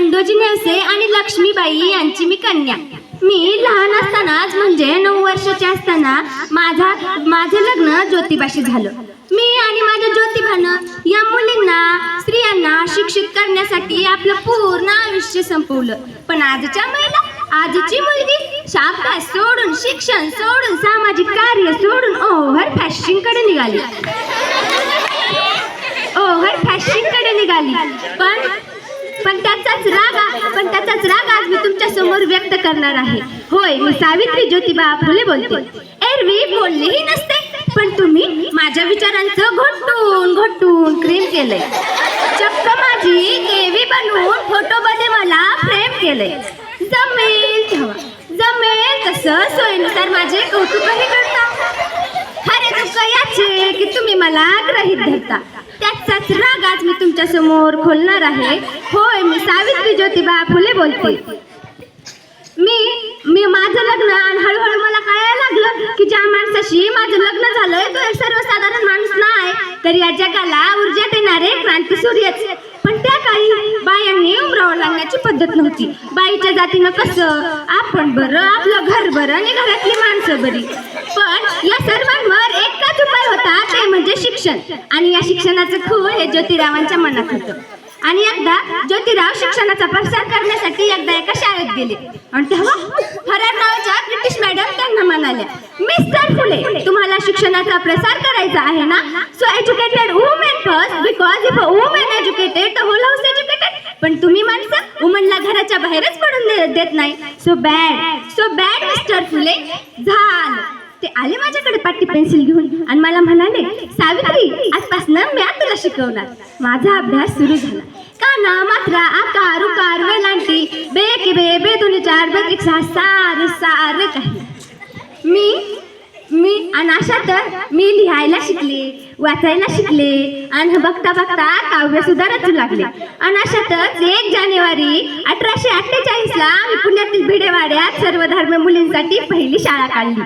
खंडोजी नेवसे आणि लक्ष्मीबाई यांची मी कन्या. मी लहान असतानाच म्हणजे नऊ वर्षाची असताना माझा माझं लग्न ज्योतिबाशी झालं. मी आणि माझ्या ज्योतिबानं या मुलींना स्त्रियांना शिक्षित करण्यासाठी आपलं पूर्ण आयुष्य संपवलं. पण आजच्या महिला आजची मुलगी शाब्दास सोडून शिक्षण सोडून सामाजिक कार्य सोडून ओव्हर फॅशनकडे निघाली. ओव्हर फॅशनकडे निघाली. पण पण त्याचाच राग पण त्याचाच राग आज मी तुमच्यासमोर व्यक्त करणार आहे. होय मी सावित्री ज्योतिबा फुले बोलते. एरवी बोललेही नसते पण तुम्ही माझ्या विचारांचं घोटून घोटून क्रीम केलंय. चक्क माझी देवी बनवून फोटोमध्ये मला फ्रेम केलंय. जमेल तेव्हा. जमेल तसं सोयीनुसार माझे कौतुकही करता. अरे दुःख याचे की तुम्ही मला ग्रहित धरता. मी समोर खोलणार आहे. होय मी सावित्री ज्योतिबा फुले बोलते. मी मी माझं लग्न आणि हळूहळू मला कळायला लागलं की ज्या माणसाशी माझं लग्न झालंय तो एक सर्वसाधारण माणूस नाही. तर या जगाला ऊर्जा देणारे क्रांती सूर्यच. पण त्या काळी बायांनी उमरावं लागण्याची पद्धत नव्हती. बाईच्या जातीनं कसं आपण बरं आपलं घर बरं आणि घरातली माणसं बरी. पण या सर्व एकच उपाय होता ते म्हणजे शिक्षण. आणि या शिक्षणाचं खूळ हे ज्योतिरावांच्या मनात होतं. आणि एकदा ज्योतिराव शिक्षणाचा प्रसार करण्यासाठी एकदा एका शाळेत गेले. आणि तेव्हा फरार नावाच्या ब्रिटिश मॅडम त्यांना म्हणाल्या मिस्टर फुले तुम्हाला शिक्षणाचा प्रसार करायचा आहे ना? So educated women first because if a women educated तर होल हाऊस एज्युकेटेड पण तुम्ही माणसं वुमनला घराच्या बाहेरच पडून देत नाही. So bad so bad mister Phule. झालं. ते आले माझ्याकडे पाटी पेन्सिल घेऊन आणि मला म्हणाले सावित्री आजपासनं मी तुला शिकवणार. माझा अभ्यास सुरू झाला. काना मात्रा आकार उकार वेलांटी बे के बे बे दोन चार बेत्रिक सहा सारे सारे काही मी मी आणि अशा तर मी लिहायला शिकले वाचायला शिकले आणि बघता बघता काव्य सुद्धा रचू लागले. आणि एक जानेवारी अठराशे अठ्ठेचाळीसला मी पुण्यातील भिडेवाड्यात सर्वधर्म मुलींसाठी पहिली शाळा काढली.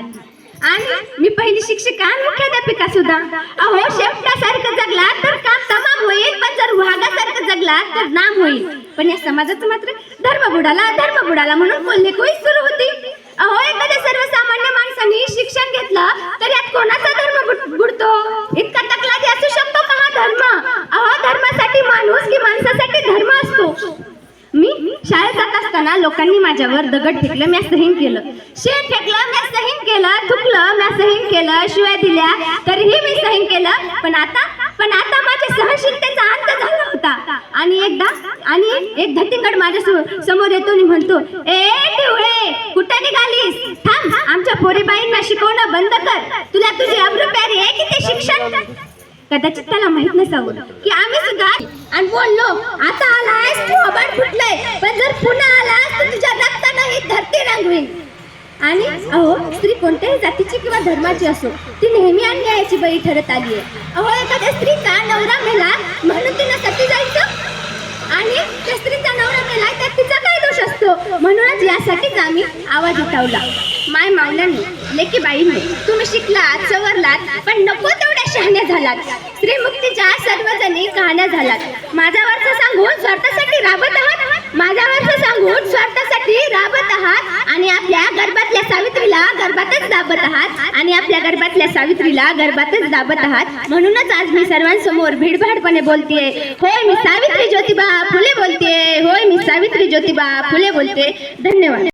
आणि मी पहिली शिक्षिका मुख्याध्यापिका सुद्धा. अहो शेपटासारखं जगला तर काम तमाम होईल पण जर वाघासारखं जगला तर नाम होईल. पण या समाजाचं मात्र धर्म बुडाला धर्म बुडाला म्हणून कोल्हे कोळी सुरू होती. अहो एखाद्या सर्वसामान्य माणसाने शिक्षण घेतलं तर यात कोणाचा धर्म बुडतो? इतका तकलादी असू शकतो का हा धर्म अहो धर्मासाठी माणूस की माणसासाठी धर्म असतो मी शाळेत जात असताना लोकांनी माझ्यावर दगड फेकलं मी सहीन केलं. शेण फेकलं मी सहीन केलं थुकलं मी सहीन केलं शिवाय दिल्या तरीही मी सहीन केलं. पण आता पण आता माझ्या सहनशीलतेचा अंत झाला होता. आणि एकदा आणि एक धटिंगड माझ्यासमोर येतो आणि म्हणतो ए पिवळे कुठे निघालीस? थांब आमच्या पोरीबाईंना शिकवणं बंद कर. तुला तुझी अब्रू प्यारी आहे की ते शिक्षण? कदाचित त्याला माहीत नसावं की आम्ही सुद्धा आणि बोललो आता आलायस तू अबाड फुटलंय. पण जर पुन्हा आलास तर तुझ्या रक्तानं ही धरती रंगवीन. आणि अहो स्त्री कोणत्याही जातीची किंवा धर्माची असो ती नेहमी अन्यायाची बळी ठरत आली आहे अहो एखाद्या स्त्रीचा नवरा मेला म्हणून तिनं सती जायचं? आणि त्या स्त्रीचा नवरा मेला त्यात तिचा काय दोष असतो? म्हणूनच यासाठीच आम्ही आवाज उठवला. माय मावल्यांनी लेकी बाईंनी तुम्ही शिकलात सवरलात पण नको तेवढं शहाण्या झालात. स्त्रीमुक्तीच्या सर्वजणी कहाण्या झालात. माझा वर्ष सांगून स्वार्थासाठी राबत आहात? माझ्यावरचं सांगून स्वार्थासाठी राबत आहात? आणि आपल्या गर्भातल्या सावित्रीला गर्भातच दाबत आहात? आणि आपल्या गर्भातल्या सावित्रीला गर्भातच दाबत आहात? म्हणूनच आज मी सर्वांसमोर भीडभाडपणे बोलतेय. होय मी सावित्री ज्योतिबा फुले बोलतेय. होय मी सावित्री ज्योतिबा फुले बोलते धन्यवाद.